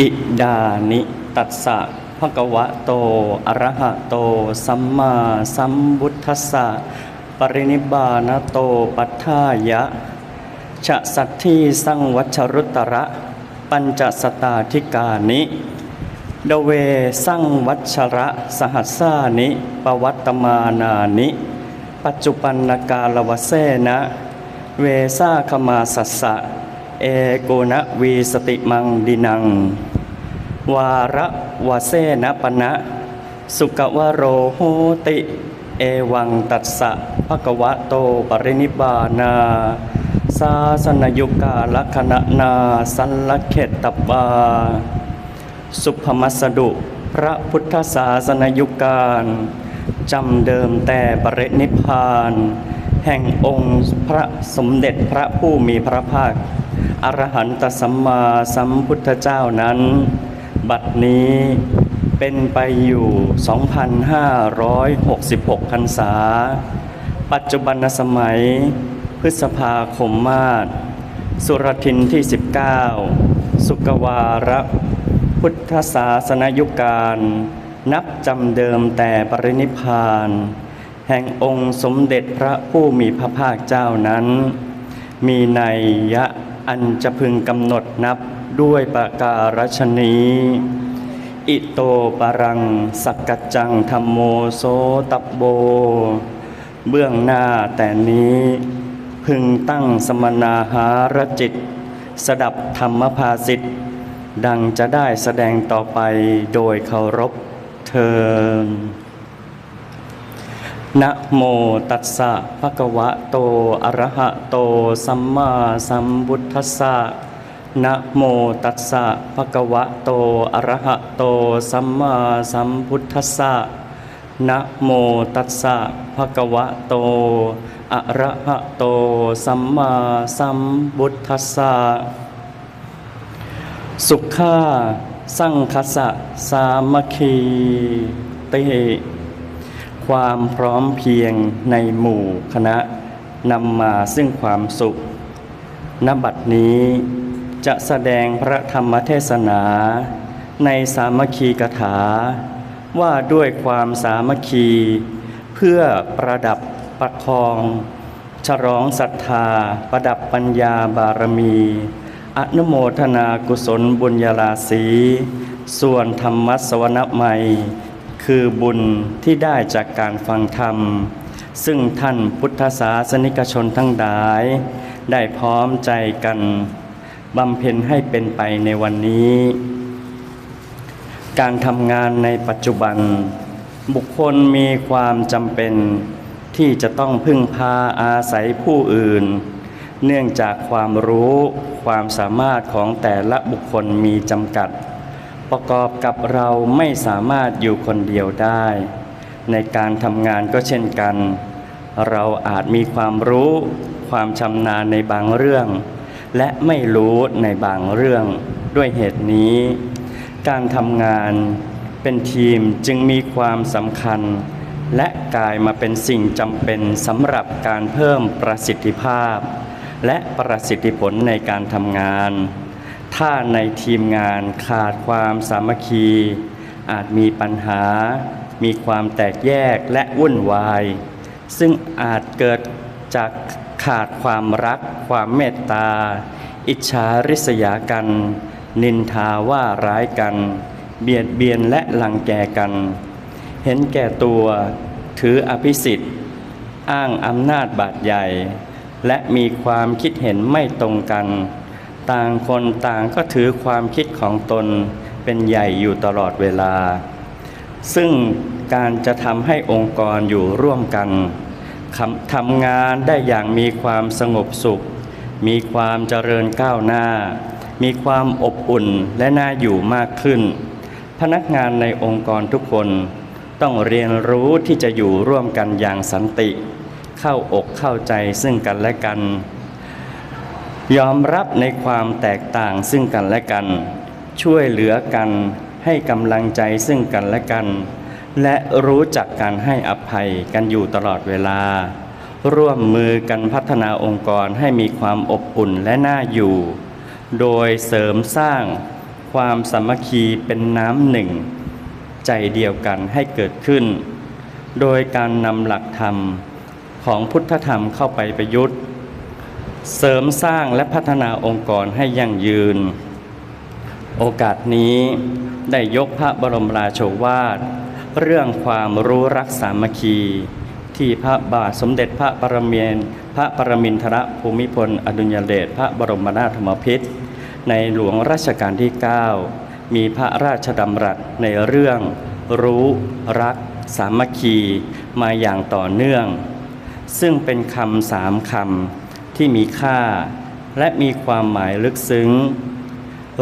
อิดานิตัสสะภะคะวะโต อะระหะโต สัมมาสัมพุทธัสสะ ปรินิบานโต ปัฏฐายะ ชะสัทธีสังวัชรุตตระ ปัญจสตาธิกานิดเวสังวัชระสหัสสานิ ปวัตตมานานิ ปัจจุปันนกาลวเสนะ เวซาคมาสัสสะ เอโกนะวีสติมังดินัง วาระวเสนะปณะสุกวโรโหติ เอวังตัสสะภะคะวะโตปรินิบานาสาสนยุกาลคณะนาสันลเขตตปาสุภมัสดุ พระพุทธศาสนยุการจำเดิมแต่ปรินิพพานแห่งองค์พระสมเด็จพระผู้มีพระภาค อรหันตสัมมาสัมพุทธเจ้านั้น บัดนี้เป็นไปอยู่ 2,566พรรษา ปัจจุบันสมัย พฤษภาคมมาศสุรทินที่ 19 สุกวาระพุทธศาสนยุการ นับจำเดิมแต่ปรินิพาน แห่งองค์สมเด็จพระผู้มีพระภาคเจ้านั้น มีในยยะอันจะพึงกำหนดนับ ด้วยประการฉนี้ อิโตปรังสักกัจจังธรรมโมโสตับโบ เบื้องหน้าแต่นี้ พึงตั้งสมนาหารจิต สดับธรรมภาสิทธิ์ดังจะได้แสดงต่อไปโดยเคารพเทินนะโมตัสสะภะคะวะโต อะระหะโต สัมมาสัมพุทธัสสะ นะโมตัสสะภะคะวะโตอะระหะโตสัมมาสัมพุทธัสสะนะโมตัสสะภะคะวะโตอะระหะโตสัมมาสัมพุทธัสสะสุขาสังคสะสามัคคีเตความพร้อมเพียงในหมู่คณะนำมาซึ่งความสุขณบัดนี้ จะแสดงพระธรรมเทศนา ในสามัคคีกถา ว่าด้วยความสามัคคี เพื่อประดับประคอง ฉลองศรัทธา ประดับปัญญาบารมี อนุโมทนากุศลบุญญาราศีส่วนธรรมสวนใหม่ คือบุญที่ได้จากการฟังธรรม ซึ่งท่านพุทธศาสนิกชนทั้งหลาย ได้พร้อมใจกัน บำเพ็ญให้เป็นไปในวันนี้ การทำงานในปัจจุบัน บุคคลมีความจำเป็นที่จะต้องพึ่งพาอาศัยผู้อื่น เนื่องจากความรู้ความสามารถของแต่ละบุคคลมีจำกัด ประกอบกับเราไม่สามารถอยู่คนเดียวได้ ในการทำงานก็เช่นกัน เราอาจมีความรู้ ความชำนาญในบางเรื่อง และไม่รู้ในบางเรื่องด้วยเหตุนี้ การทำงานเป็นทีมจึงมีความสำคัญ และกลายมาเป็นสิ่งจำเป็นสำหรับการเพิ่มประสิทธิภาพ และประสิทธิผลในการทำงาน ถ้าในทีมงานขาดความสามัคคี อาจมีปัญหา มีความแตกแยกและวุ่นวาย ซึ่งอาจเกิดจาก ขาดความรัก ความเมตตา อิจฉาริษยากัน นินทาว่าร้ายกัน เบียดเบียนและลังแกกัน เห็นแก่ตัวถืออภิสิทธิ์ อ้างอำนาจบาดใหญ่ และมีความคิดเห็นไม่ตรงกัน ต่างคนต่างก็ถือความคิดของตนเป็นใหญ่อยู่ตลอดเวลา ซึ่งการจะทำให้องค์กรอยู่ร่วมกัน ทำงานได้อย่างมีความสงบสุข มีความเจริญก้าวหน้า มีความอบอุ่นและน่าอยู่มากขึ้น พนักงานในองค์กรทุกคนต้องเรียนรู้ที่จะอยู่ร่วมกันอย่างสันติ เข้าอกเข้าใจซึ่งกันและกัน ยอมรับในความแตกต่างซึ่งกันและกัน ช่วยเหลือกันให้กำลังใจซึ่งกันและกัน และรู้จักการให้อภัยกันอยู่ตลอดเวลา ร่วมมือกันพัฒนาองค์กรให้มีความอบอุ่นและน่าอยู่ โดยเสริมสร้างความสามัคคีเป็นน้ำหนึ่ง ใจเดียวกันให้เกิดขึ้น โดยการนำหลักธรรมของพุทธธรรมเข้าไปประยุทธ์ เสริมสร้างและพัฒนาองค์กรให้ยั่งยืน โอกาสนี้ได้ยกพระบรมราโชวาท เรื่องความรู้รักสามัคคี ที่พระบาทสมเด็จพระปรเมียนพระปรมินทรภูมิพล อดุลยเดชพระบรมนาถบพิตรในหลวงรัชกาลที่ 9 มีพระราชดำรัสในเรื่อง รู้รัก สามัคคีมาอย่างต่อเนื่อง ซึ่งเป็นคำสามคำที่มีค่า และมีความหมายลึกซึ้ง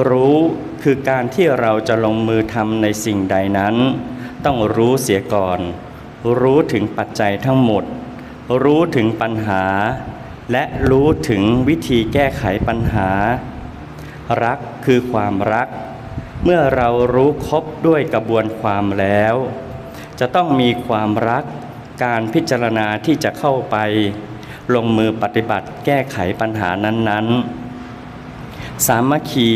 รู้คือการที่เราจะลงมือทำในสิ่งใดนั้น ต้องรู้เสียก่อน รู้ถึงปัจจัยทั้งหมด รู้ถึงปัญหา และรู้ถึงวิธีแก้ไขปัญหา รักคือความรัก เมื่อเรารู้ครบด้วยกระบวนความแล้ว จะต้องมีความรักการพิจารณาที่จะเข้าไป ลงมือปฏิบัติแก้ไขปัญหานั้นๆ สามัคคี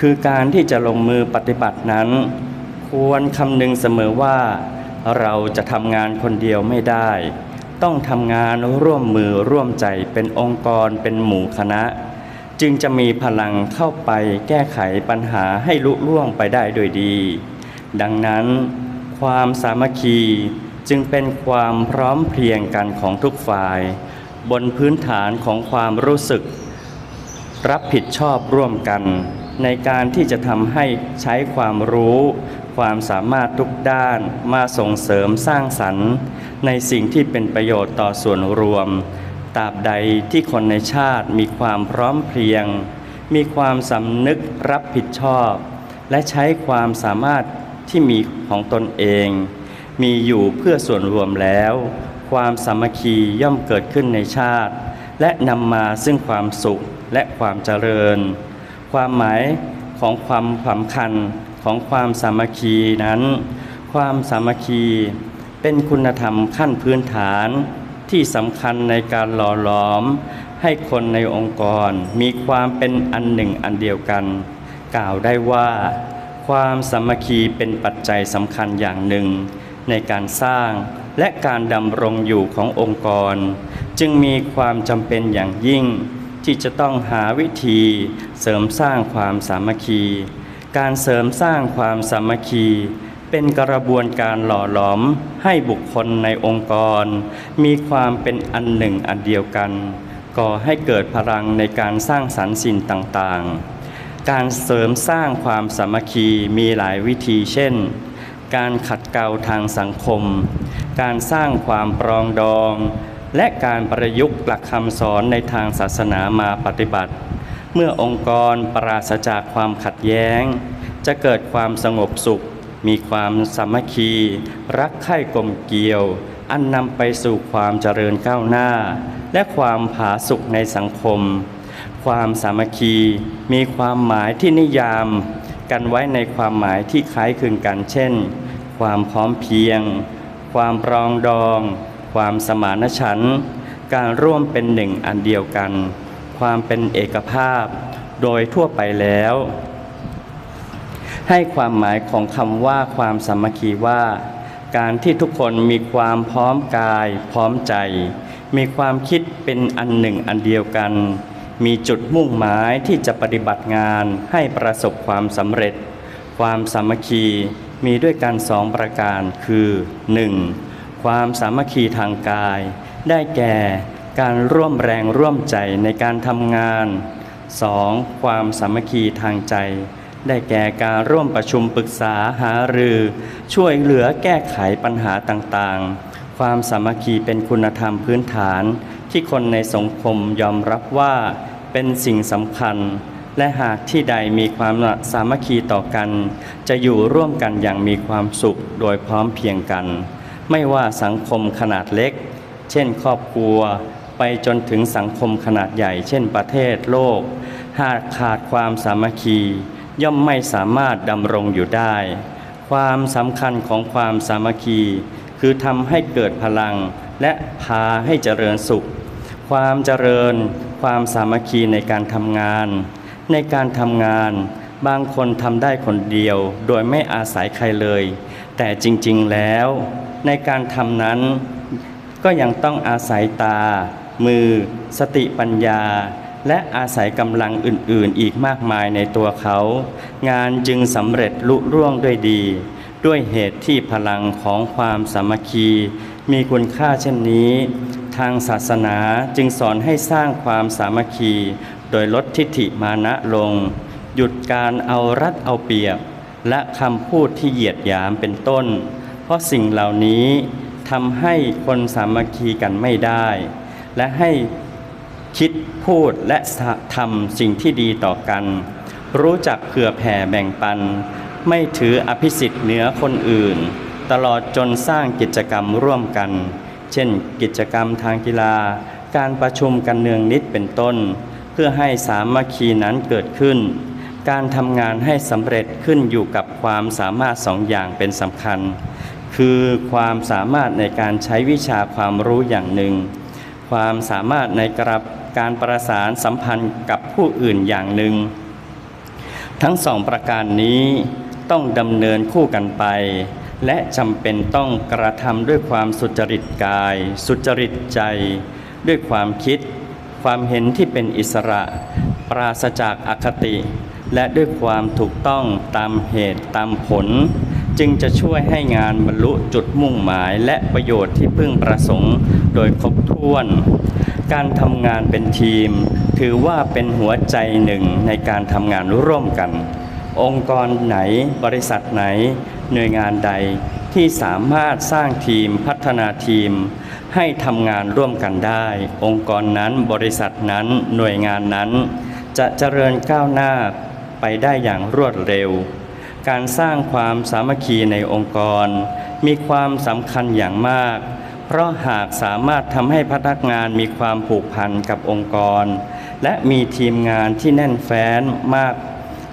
คือการที่จะลงมือปฏิบัตินั้น ควรคำนึงเสมอว่า เราจะทำงานคนเดียวไม่ได้ ต้องทำงานร่วมมือร่วมใจเป็นองค์กรเป็นหมู่คณะ จึงจะมีพลังเข้าไปแก้ไขปัญหาให้ลุล่วงไปได้โดยดี ดังนั้น ความสามัคคีจึงเป็นความพร้อมเพรียงกันของทุกฝ่าย บนพื้นฐานของความรู้สึก รับผิดชอบร่วมกัน ในการที่จะทำให้ใช้ความรู้ ความสามารถทุกด้านมาส่งเสริมสร้างสรรค์ ในสิ่งที่เป็นประโยชน์ต่อส่วนรวมตราบใดที่คนในชาติมีความพร้อมเพรียง มีความสำนึกรับผิดชอบ และใช้ความสามารถที่มีของตนเอง มีอยู่เพื่อส่วนรวมแล้ว ความสามัคคีย่อมเกิดขึ้นในชาติ และนำมาซึ่งความสุขและความเจริญ ความหมายของความสำคัญของความสามัคคีนั้น ความสามัคคีเป็นคุณธรรมขั้นพื้นฐานที่สำคัญในการหล่อหลอม ให้คนในองค์กรมีความเป็นอันหนึ่งอันเดียวกัน กล่าวได้ว่า ความสามัคคีเป็นปัจจัยสำคัญอย่างหนึ่ง ในการสร้างและการดำรงอยู่ขององค์กร จึงมีความจำเป็นอย่างยิ่ง ที่จะต้องหาวิธีเสริมสร้างความสามัคคี การเสริมสร้างความสามัคคี เป็นกระบวนการหล่อหลอมให้บุคคลในองค์กร มีความเป็นอันหนึ่งอันเดียวกันก่อให้เกิดพลังในการสร้างสรรค์สิ่งต่างๆ การเสริมสร้างความสามัคคีมีหลายวิธีเช่น การขัดเกลาทางสังคม การสร้างความปรองดอง และการประยุกต์หลักคำสอนในทางศาสนามาปฏิบัติ เมื่อองค์กรปราศจากความขัดแย้ง จะเกิดความสงบสุข มีความสามัคคี รักใคร่กลมเกลียว อันนำไปสู่ความเจริญก้าวหน้า และความผาสุกในสังคม ความสามัคคีมีความหมายที่นิยามกันไว้ในความหมายที่คล้ายคลึงกันเช่น ความพร้อมเพียง ความปรองดอง ความสมานฉันท์การร่วมเป็นหนึ่งอันเดียวกัน ความเป็นเอกภาพ โดยทั่วไปแล้ว ให้ความหมายของคำว่าความสามัคคีว่า การที่ทุกคนมีความพร้อมกาย พร้อมใจ มีความคิดเป็นอันหนึ่งอันเดียวกัน มีจุดมุ่งหมายที่จะปฏิบัติงานให้ประสบความสำเร็จ ความสามัคคีมีด้วยกันสองประการคือ 1. ความสามัคคีทางกาย ได้แก่การร่วมแรงร่วมใจในการทำงาน 2. ความสามัคคีทางใจ ได้แก่การร่วมประชุมปรึกษาหารือ ช่วยเหลือแก้ไขปัญหาต่างๆ ความสามัคคีเป็นคุณธรรมพื้นฐาน ที่คนในสังคมยอมรับว่าเป็นสิ่งสำคัญ และหากที่ใดมีความสามัคคีต่อกัน จะอยู่ร่วมกันอย่างมีความสุขโดยพร้อมเพียงกัน ไม่ว่าสังคมขนาดเล็ก เช่นครอบครัว ไปจนถึงสังคมขนาดใหญ่ เช่นประเทศโลก หากขาดความสามัคคี ย่อมไม่สามารถดำรงอยู่ได้ ความสำคัญของความสามัคคี คือทำให้เกิดพลังและพาให้เจริญสุข ความเจริญ ความสามัคคีในการทำงาน ในการทำงาน บางคนทำได้คนเดียวโดยไม่อาศัยใครเลย แต่จริงๆแล้วในการทำนั้นก็ยังต้องอาศัยตา มือ สติปัญญา และอาศัยกำลังอื่นๆ อีกมากมายในตัวเขา งานจึงสำเร็จลุร่วงด้วยดี ด้วยเหตุที่พลังของความสามัคคี มีคุณค่าเช่นนี้ ทางศาสนาจึงสอนให้สร้างความสามัคคี โดยลดทิฏฐิมานะลง หยุดการเอารัดเอาเปรียบ และคำพูดที่เหยียดหยามเป็นต้น เพราะสิ่งเหล่านี้ทำให้คนสามัคคีกันไม่ได้ และให้คิดพูดและทำสิ่งที่ดีต่อกัน รู้จักเผื่อแผ่แบ่งปัน ไม่ถืออภิสิทธิ์เหนือคนอื่น ตลอดจนสร้างกิจกรรมร่วมกัน เช่น กิจกรรมทางกีฬา การประชุมกันเนืองนิดเป็นต้น เพื่อให้สามัคคีนั้นเกิดขึ้น การทำงานให้สำเร็จขึ้นอยู่กับความสามารถสองอย่างเป็นสำคัญ คือความสามารถในการใช้วิชาความรู้อย่างหนึ่ง ความสามารถในกรับการประสานสัมพันธ์กับผู้อื่นอย่างหนึ่ง ทั้งสองประการนี้ต้องดำเนินคู่กันไป และจำเป็นต้องกระทำด้วยความสุจริตกาย สุจริตใจ ด้วยความคิด ความเห็นที่เป็นอิสระ ปราศจากอคติ และด้วยความถูกต้องตามเหตุตามผล จึงจะช่วยให้งานบรรลุจุดมุ่งหมายและประโยชน์ที่พึงประสงค์โดยครบถ้วน การทำงานเป็นทีม ถือว่าเป็นหัวใจหนึ่งในการทำงานร่วมกัน องค์กรไหนบริษัทไหน หน่วยงานใดที่สามารถสร้างทีมพัฒนาทีม ให้ทำงานร่วมกันได้ องค์กรนั้นบริษัทนั้นหน่วยงานนั้น จะเจริญก้าวหน้า ไปได้อย่างรวดเร็ว การสร้างความสามัคคีในองค์กร มีความสำคัญอย่างมาก เพราะหากสามารถทำให้พนักงานมีความผูกพันกับองค์กร และมีทีมงานที่แน่นแฟ้นมาก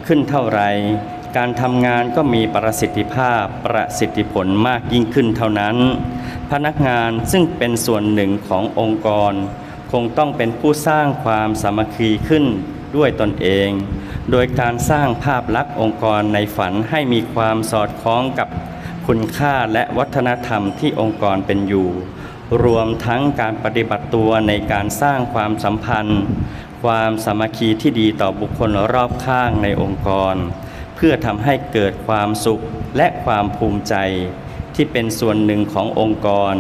ขึ้นเท่าไร การทำงานก็มีประสิทธิภาพประสิทธิผลมากยิ่งขึ้นเท่านั้น พนักงานซึ่งเป็นส่วนหนึ่งขององค์กร คงต้องเป็นผู้สร้างความสามัคคีขึ้นด้วยตนเอง โดยการสร้างภาพลักษณ์องค์กรในฝันให้มีความสอดคล้องกับคุณค่าและวัฒนธรรมที่องค์กรเป็นอยู่ รวมทั้งการปฏิบัติตัวในการสร้างความสัมพันธ์ ความสามัคคีที่ดีต่อบุคคลรอบข้างในองค์กร เพื่อทำให้เกิดความสุขและความภูมิใจ ที่เป็นส่วนหนึ่งขององค์กร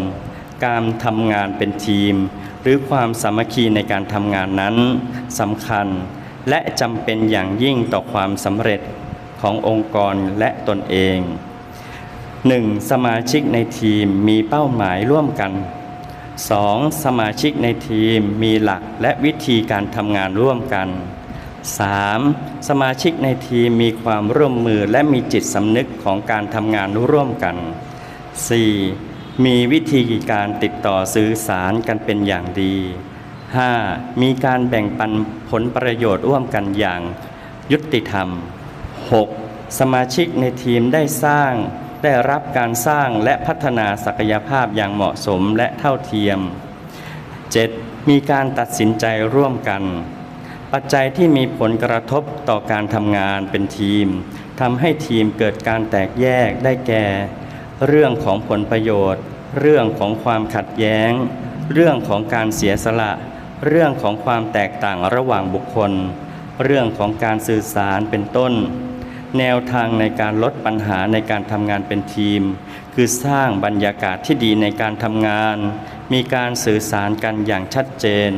การทำงานเป็นทีม หรือความสามัคคีในการทำงานนั้นสำคัญ และจำเป็นอย่างยิ่งต่อความสำเร็จขององค์กรและตนเอง 1. สมาชิกในทีมมีเป้าหมายร่วมกัน 2. สมาชิกในทีมมีหลักและวิธีการทำงานร่วมกัน 3. สมาชิกในทีมมีความร่วมมือและมีจิตสำนึกของการทำงานร่วมกัน 4. มีวิธีการติดต่อสื่อสารกันเป็นอย่างดี 5. มีการแบ่งปันผลประโยชน์ร่วมกันอย่างยุติธรรม 6. สมาชิกในทีมได้สร้างได้รับการสร้างและพัฒนาศักยภาพอย่างเหมาะสมและเท่าเทียม 7. มีการตัดสินใจร่วมกัน ปัจจัยที่มีผลกระทบต่อการทำงานเป็นทีมทำให้ทีมเกิดการแตกแยกได้แก่ เรื่องของผลประโยชน์ เรื่องของความขัดแย้ง เรื่องของการเสียสละ เรื่องของความแตกต่างระหว่างบุคคล เรื่องของการสื่อสารเป็นต้น แนวทางในการลดปัญหาในการทำงานเป็นทีม คือสร้างบรรยากาศที่ดีในการทำงาน มีการสื่อสารกันอย่างชัดเจน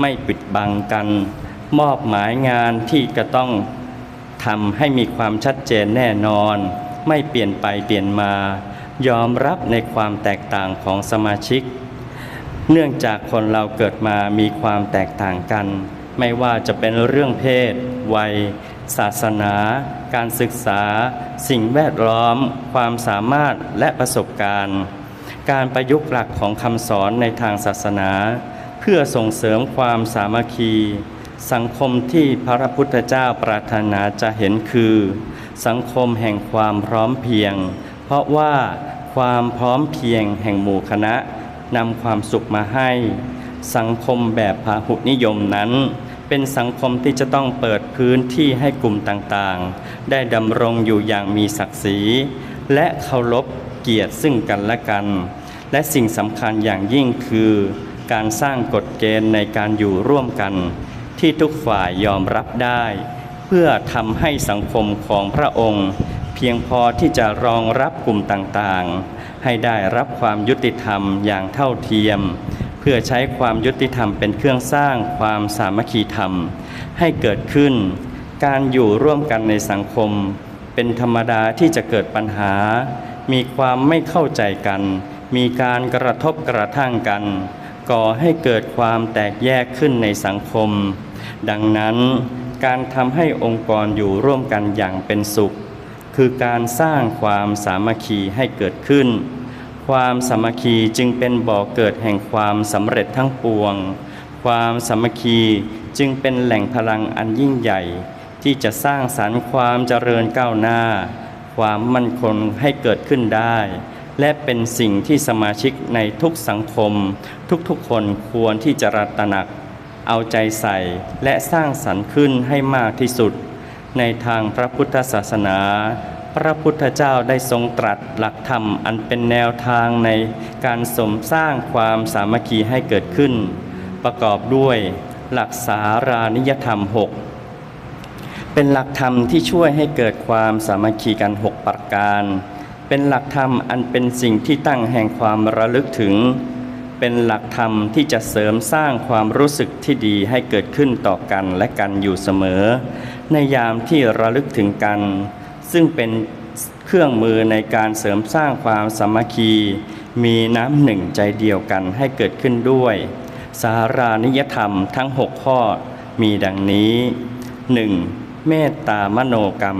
ไม่ปิดบังกัน มอบหมายงานที่จะต้องทำให้มีความชัดเจนแน่นอน ไม่เปลี่ยนไปเปลี่ยนมา ยอมรับในความแตกต่างของสมาชิก เนื่องจากคนเราเกิดมามีความแตกต่างกัน ไม่ว่าจะเป็นเรื่องเพศ วัย ศาสนา การศึกษา สิ่งแวดล้อม ความสามารถและประสบการณ์ การประยุกต์หลักของคำสอนในทางศาสนา เพื่อส่งเสริมความสามัคคี สังคมที่พระพุทธเจ้าปรารถนาจะเห็นคือ สังคมแห่งความพร้อมเพียง เพราะว่าความพร้อมเพียงแห่งหมู่คณะ นำความสุขมาให้ สังคมแบบพาหุนิยมนั้น เป็นสังคมที่จะต้องเปิดพื้นที่ให้กลุ่มต่างๆ ได้ดำรงอยู่อย่างมีศักดิ์ศรี และเคารพเกียรติซึ่งกันและกัน และสิ่งสำคัญอย่างยิ่งคือ การสร้างกฎเกณฑ์ในการอยู่ร่วมกัน ที่ทุกฝ่ายยอมรับได้ เพื่อทำให้สังคมของพระองค์ เพียงพอที่จะรองรับกลุ่มต่างๆ ให้ได้รับความยุติธรรมอย่างเท่าเทียม เพื่อใช้ความยุติธรรมเป็นเครื่องสร้างความสามัคคีธรรม ให้เกิดขึ้น การอยู่ร่วมกันในสังคม เป็นธรรมดาที่จะเกิดปัญหา มีความไม่เข้าใจกัน มีการกระทบกระทั่งกัน ก่อให้เกิดความแตกแยกขึ้นในสังคม ดังนั้นการทำให้องค์กรอยู่ร่วมกันอย่างเป็นสุข คือการสร้างความสามัคคีให้เกิดขึ้น ความสามัคคีจึงเป็นบ่อกเกิดแห่งความสำเร็จทั้งปวง ความสามัคคีจึงเป็นแหล่งพลังอันยิ่งใหญ่ ที่จะสร้างสรรค์ความเจริญก้าวหน้า ความมั่นคงให้เกิดขึ้นได้ และเป็นสิ่งที่สมาชิกในทุกสังคม ทุกๆคนควรที่จะรัตระหนัก เอาใจใส่และสร้างสรรค์ขึ้นให้มากที่สุด ในทางพระพุทธศาสนา พระพุทธเจ้าได้ทรงตรัสหลักธรรมอันเป็นแนวทางในการสมสร้างความสามัคคีให้เกิดขึ้น ประกอบด้วยหลักสารานิยธรรม 6 เป็นหลักธรรมที่ช่วยให้เกิดความสามัคคีกัน 6 ประการ เป็นหลักธรรมอันเป็นสิ่งที่ตั้งแห่งความระลึกถึง เป็นหลักธรรมที่จะเสริมสร้างความรู้สึกที่ดีให้เกิดขึ้นต่อกันและกันอยู่เสมอ ในยามที่ระลึกถึงกัน ซึ่งเป็นเครื่องมือในการเสริมสร้างความสามัคคี มีน้ำหนึ่งใจเดียวกันให้เกิดขึ้นด้วย สารานิยธรรมทั้ง 6 ข้อมีดังนี้ 1. เมตตามโนกรรม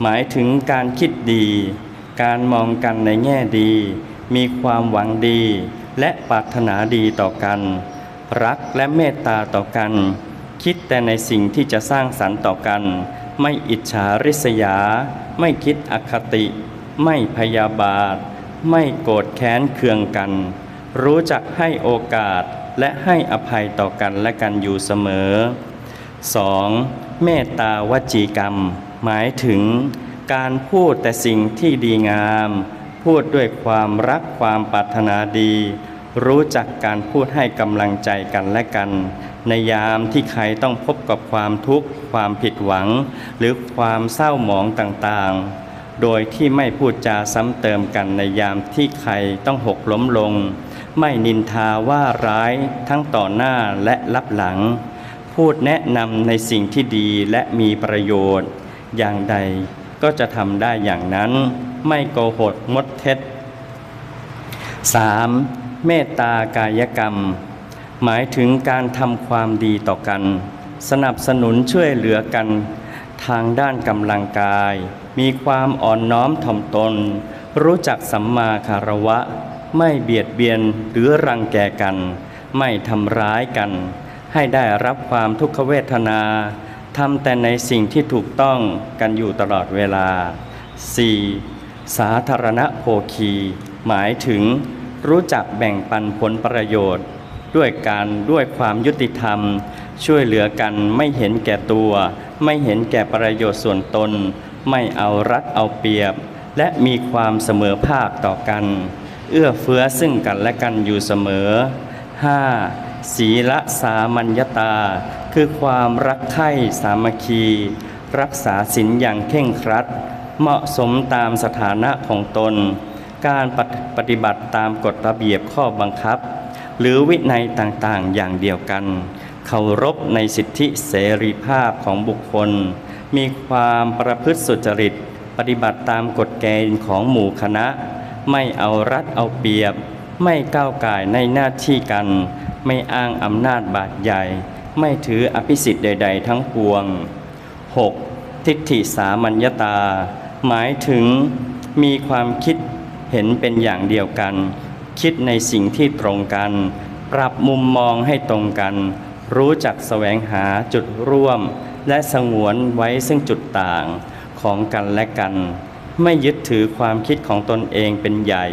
หมายถึงการคิดดี การมองกันในแง่ดี มีความหวังดี และปรารถนาดีต่อกัน รักและเมตตาต่อกัน คิดแต่ในสิ่งที่จะสร้างสรรค์ต่อกัน ไม่อิจฉาริษยา ไม่คิดอคติ ไม่พยาบาท ไม่โกรธแค้นเคืองกัน รู้จักให้โอกาสและให้อภัยต่อกันและกันอยู่เสมอ 2. เมตตาวจีกรรม หมายถึง การพูดแต่สิ่งที่ดีงาม พูดด้วยความรักความปรารถนาดี รู้จักการพูดให้กำลังใจกันและกัน ในยามที่ใครต้องพบกับความทุกข์ ความผิดหวัง หรือความเศร้าหมองต่างๆ โดยที่ไม่พูดจาซ้ำเติมกันในยามที่ใครต้องหกล้มลง ไม่นินทาว่าร้ายทั้งต่อหน้าและรับหลัง พูดแนะนำในสิ่งที่ดีและมีประโยชน์ อย่างใดก็จะทำได้อย่างนั้น ไม่โกหกมดเท็จ 3. เมตตากายกรรม หมายถึงการทำความดีต่อกัน สนับสนุนช่วยเหลือกัน ทางด้านกำลังกาย มีความอ่อนน้อมถ่อมตน รู้จักสัมมาคารวะ ไม่เบียดเบียนหรือรังแกกัน ไม่ทำร้ายกัน ให้ได้รับความทุกขเวทนาทำแต่ในสิ่งที่ถูกต้องกันอยู่ตลอดเวลา 4. สาธารณโภคี หมายถึง รู้จักแบ่งปันผลประโยชน์ ด้วยการด้วยความยุติธรรม ช่วยเหลือกันไม่เห็นแก่ตัว ไม่เห็นแก่ประโยชน์ส่วนตน ไม่เอารัดเอาเปรียบ และมีความเสมอภาคต่อกัน เอื้อเฟื้อซึ่งกันและกันอยู่เสมอ 5. ศีละสามัญญตา คือความรักใคร่สามัคคี รักษาศีลอย่างเคร่งครัด เหมาะสมตามสถานะของตน การปฏิบัติตามกฎระเบียบข้อบังคับ หรือวินัยต่างๆ อย่างเดียวกัน เคารพในสิทธิเสรีภาพของบุคคล มีความประพฤติสุจริต ปฏิบัติตามกฎเกณฑ์ของหมู่คณะ ไม่เอารัดเอาเปรียบ ไม่ก้าวก่ายในหน้าที่กัน ไม่อ้างอำนาจบาดใหญ่ ไม่ถืออภิสิทธิ์ใด ๆ ทั้งปวง 6. ทิฏฐิสามัญญตา หมายถึงมีความคิดเห็นเป็นอย่างเดียวกัน คิดในสิ่งที่ตรงกัน ปรับมุมมองให้ตรงกัน รู้จักแสวงหาจุดร่วม และสงวนไว้ซึ่งจุดต่างของกันและกัน ไม่ยึดถือความคิดของตนเองเป็นใหญ่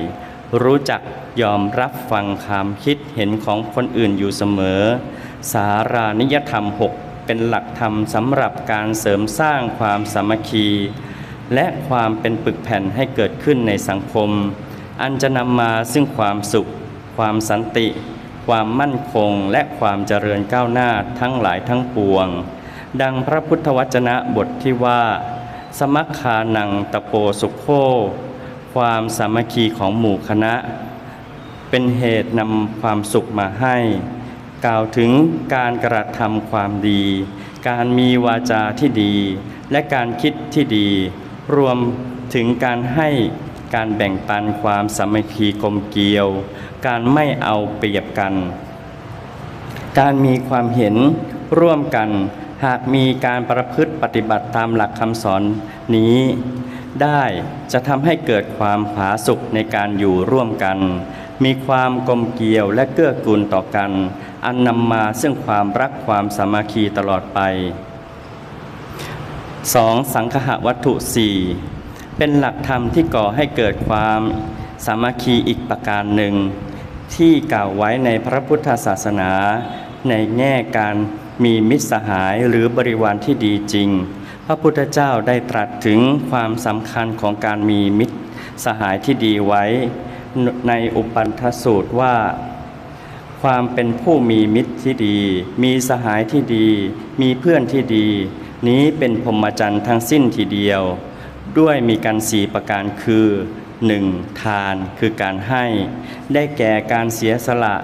รู้จักยอมรับฟังความคิดเห็นของคนอื่นอยู่เสมอ สารานิยธรรม 6 เป็นหลักธรรมสำหรับการเสริมสร้างความสามัคคี และความเป็นปึกแผ่นให้เกิดขึ้นในสังคม อันจะนำมาซึ่งความสุข ความสันติ ความมั่นคงและความเจริญก้าวหน้าทั้งหลายทั้งปวง ดังพระพุทธวจนะบทที่ว่า สมัคคานังตะโปสุขโค ความสามัคคีของหมู่คณะ เป็นเหตุนำความสุขมาให้ กล่าวถึงการกระทำความดี การมีวาจาที่ดี และการคิดที่ดี รวมถึงการให้ การแบ่งปันความสามัคคีกลมเกลียว การไม่เอาเปรียบกัน การมีความเห็นร่วมกัน หากมีการประพฤติปฏิบัติตามหลักคำสอนนี้ ได้จะทำให้เกิดความผาสุกในการอยู่ร่วมกัน มีความกลมเกลียวและเกื้อกูลต่อกัน อันนำมาซึ่งความรักความสามัคคีตลอดไป 2. สังคหวัตถุ4 เป็นหลักธรรมที่ก่อให้เกิดความสามัคคีอีกประการหนึ่ง ที่กล่าวไว้ในพระพุทธศาสนา ในแง่การมีมิตรสหายหรือบริวารที่ดีจริง พระพุทธเจ้าได้ตรัสถึงความสำคัญของการมีมิตรสหายที่ดีไว้ ในอุปันทสูตรว่า ความเป็นผู้มีมิตรที่ดี มีสหายที่ดี มีเพื่อนที่ดี นี้เป็นพรหมจรรย์ทั้งสิ้นทีเดียว ด้วยมีการสี่ประการคือ 1. ทานคือการให้ ได้แก่การเสียสละ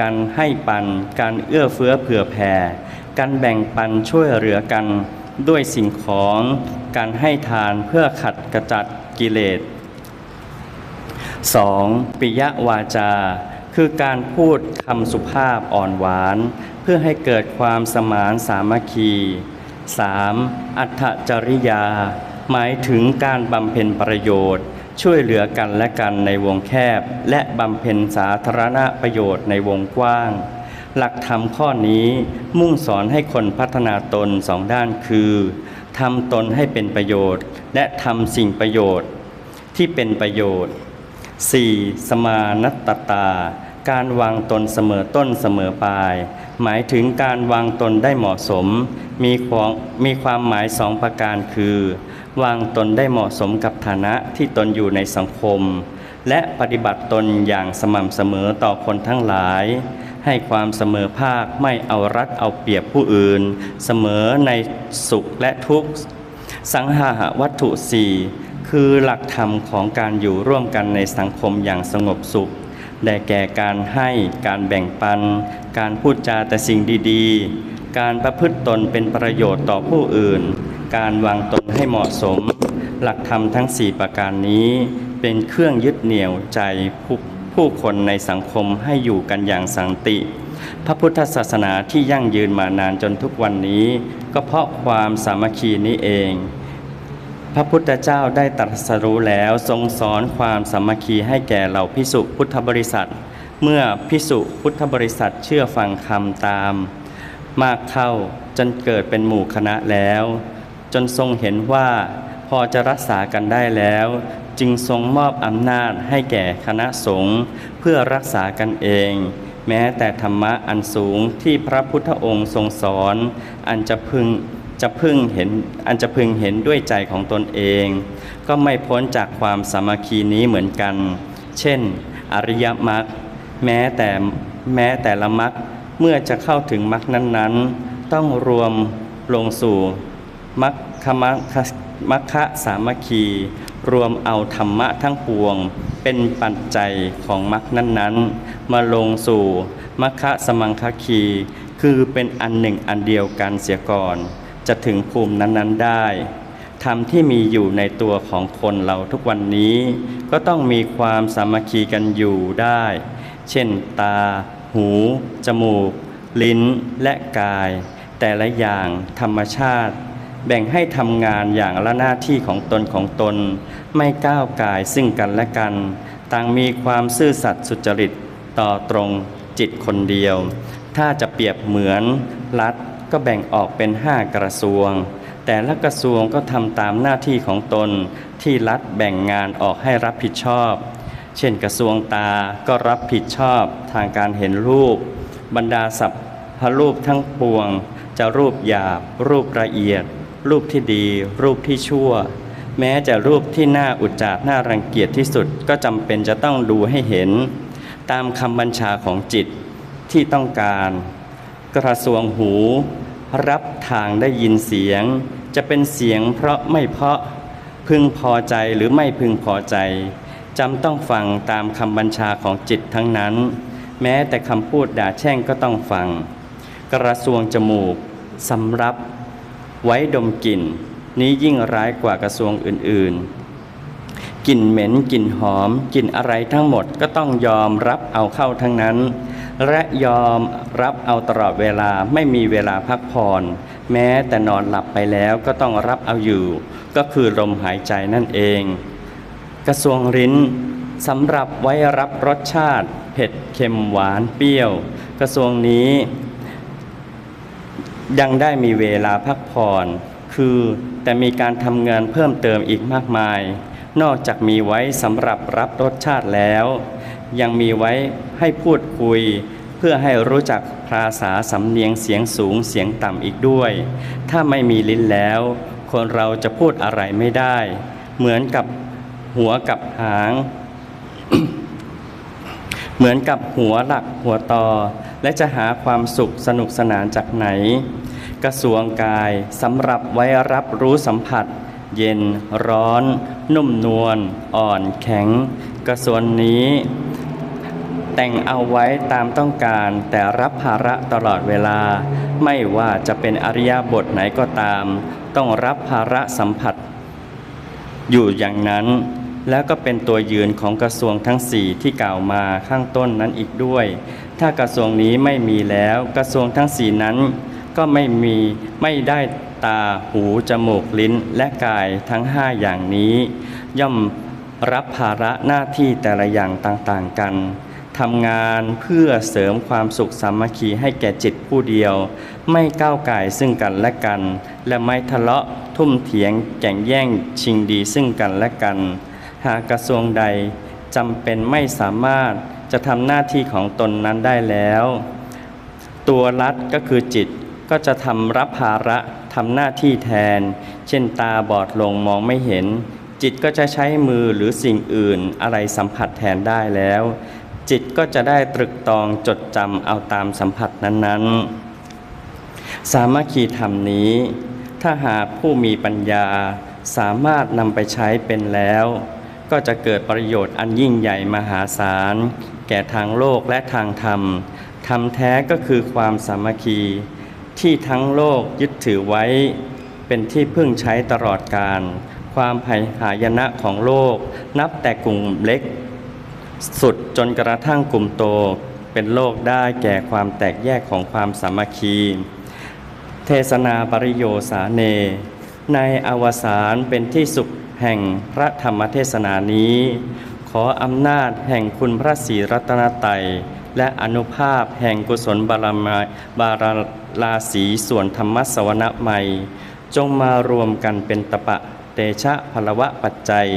การให้ปัน การเอื้อเฟื้อเผื่อแผ่ การแบ่งปันช่วยเหลือกัน ด้วยสิ่งของ การให้ทานเพื่อขัดกระจัดกิเลส 2. ปิยวาจา คือการพูดคำสุภาพอ่อนหวาน เพื่อให้เกิดความสมานสามัคคี 3. อัตจริยา หมายถึงการบำเพ็ญประโยชน์ ช่วยเหลือกันและกันในวงแคบ และบำเพ็ญสาธารณประโยชน์ในวงกว้าง หลักธรรมข้อนี้มุ่งสอนให้คนพัฒนาตนสองด้านคือทำตนให้เป็นประโยชน์ และทำสิ่งประโยชน์ ที่เป็นประโยชน์ 4. สมานัตตา การวางตนเสมอต้นเสมอปลาย หมายถึงการวางตนได้เหมาะสม มีความมีความหมายสองประการคือ วางตนได้เหมาะสมกับฐานะที่ตนอยู่ในสังคม และปฏิบัติตนอย่างสม่ำเสมอต่อคนทั้งหลาย ให้ความเสมอภาคไม่เอารัดเอาเปรียบผู้อื่น เสมอในสุขและทุกข์ สังหาวัตถุสี่คือหลักธรรมของการอยู่ร่วมกันในสังคมอย่างสงบสุขได้แก่การให้การแบ่งปัน การพูดจาแต่สิ่งดีๆ การประพฤติตนเป็นประโยชน์ต่อผู้อื่น การวางตนให้เหมาะสม หลักธรรมทั้งสี่ประการนี้เป็นเครื่องยึดเหนี่ยวใจผู้ผู้คนในสังคมให้อยู่กันอย่างสันติ พระพุทธศาสนาที่ยั่งยืนมานานจนทุกวันนี้ ก็เพราะความสามัคคีนี้เอง พระพุทธเจ้าได้ตรัสรู้แล้วทรงสอนความสามัคคีให้แก่เหล่าพิสุพุทธบริษัท เมื่อพิสุพุทธบริษัทเชื่อฟังคำตาม มากเข้าจนเกิดเป็นหมู่คณะแล้ว จนทรงเห็นว่าพอจะรักษากันได้แล้ว จึงทรงมอบอำนาจให้แก่คณะสงฆ์เพื่อรักษากันเอง แม้แต่ธรรมะอันสูงที่พระพุทธองค์ทรงสอน อันจะพึงจะพึงเห็นอันจะพึงเห็นด้วยใจของตนเอง ก็ไม่พ้นจากความสามัคคีนี้เหมือนกัน เช่น อริยมรรคแม้แต่แม้แต่ละมรรคเมื่อจะเข้าถึงมรรคนั้นๆ ต้องรวมลงสู่มรรค มรรคมัคคะสามัคคี รวมเอาธรรมะทั้งปวง เป็นปัจจัยของมรคนั้นๆ มาลงสู่มัคคะสมังคคี คือเป็นอันหนึ่งอันเดียวกันเสียก่อน จะถึงภูมินั้นๆได้ธรรมที่มีอยู่ในตัวของคนเราทุกวันนี้ ก็ต้องมีความสามัคคีกันอยู่ได้ เช่นตา หู จมูก ลิ้นและกาย แต่ละอย่างธรรมชาติ แบ่งให้ทำงานอย่างละหน้าที่ของตนของตน ไม่ก้าวกายซึ่งกันและกัน ต่างมีความซื่อสัตย์สุจริตต่อตรงจิตคนเดียว ถ้าจะเปรียบเหมือนรัฐก็แบ่งออกเป็นห้ากระทรวง แต่ละกระทรวงก็ทำตามหน้าที่ของตนที่รัฐแบ่งงานออกให้รับผิดชอบ เช่นกระทรวงตาก็รับผิดชอบทางการเห็นรูป บรรดาสัพพรูปทั้งปวง จะรูปหยาบรูปละเอียด รูปที่ดี รูปที่ชั่ว แม้จะรูปที่น่าอุจจารน่ารังเกียจที่สุดก็จำเป็นจะต้องดูให้เห็น ตามคำบัญชาของจิตที่ต้องการ กระทรวงหู รับทางได้ยินเสียง จะเป็นเสียงเพราะไม่เพราะพึงพอใจหรือไม่พึงพอใจจำต้องฟังตามคำบัญชาของจิตทั้งนั้น แม้แต่คำพูดด่าแช่งก็ต้องฟัง กระทรวงจมูกสำรับ ไว้ดมกลิ่น นี้ยิ่งร้ายกว่ากระทรวงอื่นๆ กลิ่นเหม็นกลิ่นหอมกลิ่นอะไรทั้งหมดก็ต้องยอมรับเอาเข้าทั้งนั้น และยอมรับเอาตลอดเวลาไม่มีเวลาพักผ่อนแม้แต่นอนหลับไปแล้วก็ต้องรับเอาอยู่ ก็คือลมหายใจนั่นเอง กระทรวงลิ้นสำหรับไว้รับรสชาติ เผ็ดเค็มหวานเปรี้ยว กระทรวงนี้ ยังได้มีเวลาพักผ่อน คือแต่มีการทำงานเพิ่มเติมอีกมากมาย นอกจากมีไว้สำหรับรับรสชาติแล้ว ยังมีไว้ให้พูดคุย เพื่อให้รู้จักภาษาสำเนียงเสียงสูงเสียงต่ำอีกด้วย ถ้าไม่มีลิ้นแล้ว คนเราจะพูดอะไรไม่ได้ เหมือนกับหัวกับหาง เหมือนกับหัวหลักหัวตอ และจะหาความสุขสนุกสนานจากไหน กระทรวงกายสำหรับไว้รับรู้สัมผัส เย็นร้อน นุ่มนวลอ่อนแข็ง กระทรวงนี้ แต่งเอาไว้ตามต้องการแต่รับภาระตลอดเวลา ไม่ว่าจะเป็นอริยบทไหนก็ตาม ต้องรับภาระสัมผัส อยู่อย่างนั้นแล้วก็เป็นตัวยืนของกระทรวงทั้งสี่ที่กล่าวมาข้างต้นนั้นอีกด้วย ถ้ากระทรวงนี้ไม่มีแล้วกระทรวงทั้งสี่นั้น ก็ไม่มีไม่ได้ตาหูจมูกลิ้นและกายทั้งห้าอย่างนี้ ย่อมรับภาระหน้าที่แต่ละอย่างต่างๆกันทำงานเพื่อเสริมความสุขสามัคคีให้แก่จิตผู้เดียว ไม่ก้าวไก่ซึ่งกันและกัน และไม่ทะเลาะทุ่มเถียงแก่งแย่งชิงดีซึ่งกันและกัน หากกระทรวงใด จำเป็นไม่สามารถจะทำหน้าที่ของตนนั้นได้แล้ว ตัวรัฐก็คือจิตก็จะทำรับภาระทำหน้าที่แทน เช่นตาบอดลงมองไม่เห็น จิตก็จะใช้มือหรือสิ่งอื่นอะไรสัมผัสแทนได้แล้ว จิตก็จะได้ตรึกตองจดจำเอาตามสัมผัสนั้นๆ สามัคคีธรรมนี้ ถ้าหากผู้มีปัญญาสามารถนำไปใช้เป็นแล้ว ก็จะเกิดประโยชน์อันยิ่งใหญ่มหาศาล แก่ทางโลกและทางธรรม ธรรมแท้ก็คือความสามัคคี ที่ทั้งโลกยึดถือไว้ เป็นที่พึ่งใช้ตลอดการ ความภัยหายนะของโลก นับแต่กลุ่มเล็ก สุดจนกระทั่งกลุ่มโต เป็นโลกได้แก่ความแตกแยกของความสามัคคี เทศนาปริโยสาเน ในอวสานเป็นที่สุข แห่งพระธรรมเทศนานี้ ขออำนาจแห่งคุณพระศรีรัตนตรัยและอนุภาพแห่งกุศลบารมาบารลาสีส่วนธรรมสวนะใหม่ จงมารวมกันเป็นตปะเตชะพลวะปัจจัย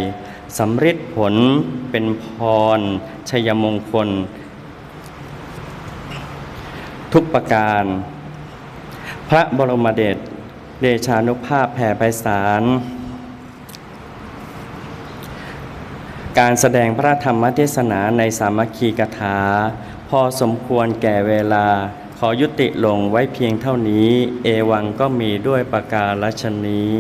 สำริดผลเป็นพร ชัยมงคล ทุกประการ พระบรมเดชเดชานุภาพแผ่ไพศาล การแสดงพระธรรมเทศนาในสามัคคีกถา พอสมควรแก่เวลา ขอยุติลงไว้เพียงเท่านี้ เอวังก็มีด้วยประการลชนี้